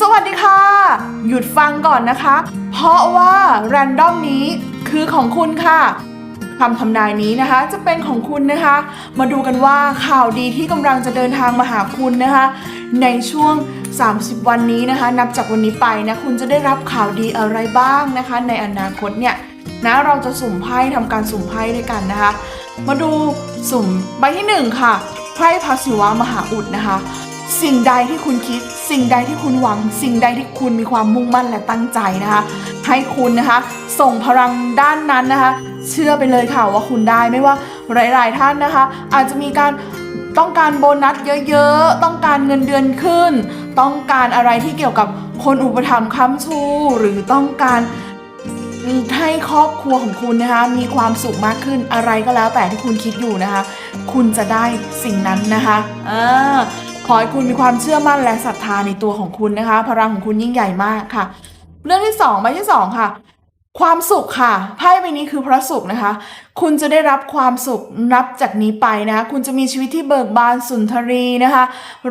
สวัสดีค่ะ หยุดฟังก่อนนะคะ เพราะว่าแรนดอมนี้คือของคุณค่ะคำทำนายนี้นะคะจะเป็นของคุณนะคะ มาดูกันว่าข่าวดีที่กำลังจะเดินทางมาหาคุณนะคะ ในช่วง 30 วันนี้นะคะ นับจากวันนี้ไปนะคุณจะได้รับข่าวดีอะไรบ้างนะคะ ในอนาคตเนี่ยนะเราจะสุ่มไพ่ทำการสุ่มไพ่ด้วยกันนะคะ มาดูสุ่มใบที่หนึ่งค่ะไพ่พระศิวะมหาอุดนะคะ สิ่งใดที่คุณคิด สิ่งใดที่คุณหวัง สิ่งใดที่คุณมีความมุ่งมั่นและตั้งใจนะคะ ให้คุณนะคะ ส่งพลังด้านนั้นนะคะ เชื่อไปเลยค่ะว่าคุณได้ไม่ว่าหลาย ๆ ท่านนะคะ อาจจะมีการต้องการโบนัสเยอะๆ ต้องการเงินเดือนขึ้น ต้องการอะไรที่เกี่ยวกับคนอุปถัมภ์ค้ำชู หรือต้องการให้ครอบครัวของคุณนะคะ มีความสุขมากขึ้นอะไรก็แล้วแต่ที่คุณคิดอยู่นะคะ คุณจะได้สิ่งนั้นนะคะอ่า ขอให้คุณมีความเชื่อมั่นและศรัทธาในตัวของคุณนะคะ พลังของคุณยิ่งใหญ่มากค่ะ เรื่องที่สองใบที่สองค่ะ ความสุขค่ะไพ่ใบนี้คือพระสุขนะคะ คุณจะได้รับความสุขนับจากนี้ไปนะคะคุณจะมีชีวิตที่เบิกบานสุนทรีนะคะ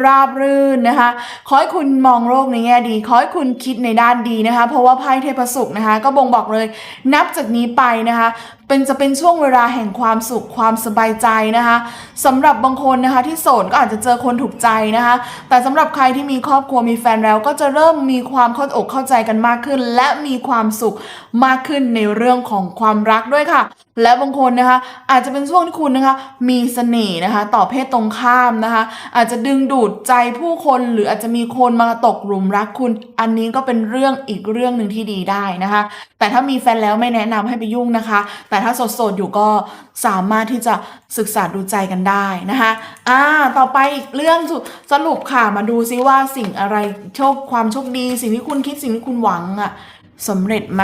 ราบรื่นนะคะ ขอให้คุณมองโลกในแง่ดี ขอให้คุณคิดในด้านดีนะคะ เพราะว่าไพ่เทพสุขนะคะ ก็บ่งบอกเลย นับจากนี้ไปนะคะเป็นจะเป็นช่วงเวลาแห่งความสุขความสบายใจนะคะสำหรับบางคนนะคะที่โสดก็อาจจะเจอคนถูกใจนะคะ แต่สำหรับใครที่มีครอบครัวมีแฟนแล้ว ก็จะเริ่มมีความเข้าอกเข้าใจกันมากขึ้น และมีความสุขมากขึ้นในเรื่องของความรักด้วยค่ะ และบางคนนะคะ อาจจะเป็นช่วงที่คุณนะคะ มีเสน่ห์นะคะ ต่อเพศตรงข้ามนะคะ อาจจะดึงดูดใจผู้คนหรืออาจจะมีคนมาตกหลุมรักคุณ อันนี้ก็เป็นเรื่องอีกเรื่องหนึ่งที่ดีได้นะคะ แต่ถ้ามีแฟนแล้วไม่แนะนำให้ไปยุ่งนะคะ แต่ถ้าโสดๆอยู่ก็สามารถที่จะศึกษาดูใจกันได้นะคะอ่าต่อไปอีกเรื่องสรุปค่ะมาดูซิว่าสิ่งอะไรโชคความโชคดี สิ่งที่คุณคิดสิ่งที่คุณหวังอะสำเร็จไหม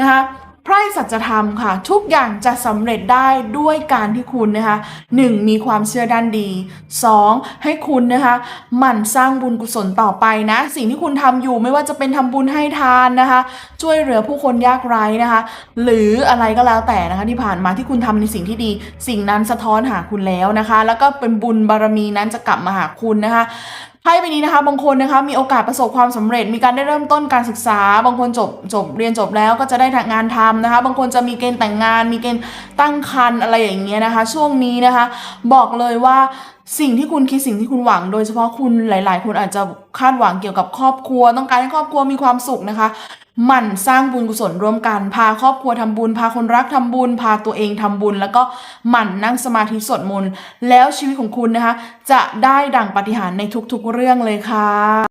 นะคะ ไพร่สัจธรรมค่ะ ทุกอย่างจะสำเร็จได้ด้วยการที่คุณนะคะหนึ่งมีความเชื่อด้านดีสองให้คุณนะคะหมั่นสร้างบุญกุศลต่อไปนะ สิ่งที่คุณทำอยู่ไม่ว่าจะเป็นทำบุญให้ทานนะคะ ช่วยเหลือผู้คนยากไร้นะคะ หรืออะไรก็แล้วแต่นะคะที่ผ่านมาที่คุณทำในสิ่งที่ดี สิ่งนั้นสะท้อนหาคุณแล้วนะคะ แล้วก็เป็นบุญบารมีนั้นจะกลับมาหาคุณนะคะ ไพ่ใบนี้นะคะ บางคนนะคะมีโอกาสประสบความสำเร็จ มีการได้เริ่มต้นการศึกษา บางคนจบจบเรียนจบแล้วก็จะได้งานทำนะคะ บางคนจะมีเกณฑ์แต่งงาน มีเกณฑ์ตั้งครรภ์อะไรอย่างเงี้ยนะคะ ช่วงนี้นะคะ บอกเลยว่าสิ่งที่คุณคิดสิ่งที่คุณหวัง โดยเฉพาะคุณหลาย ๆ คนอาจจะคาดหวังเกี่ยวกับครอบครัว ต้องการให้ครอบครัวมีความสุขนะคะหมั่นสร้างบุญกุศลร่วมกัน พาครอบครัวทำบุญ พาคนรักทำบุญ พาตัวเองทำบุญ แล้วก็หมั่นนั่งสมาธิสวดมนต์แล้วชีวิตของคุณนะคะ จะได้ดั่งปฏิหารในทุกๆเรื่องเลยค่ะ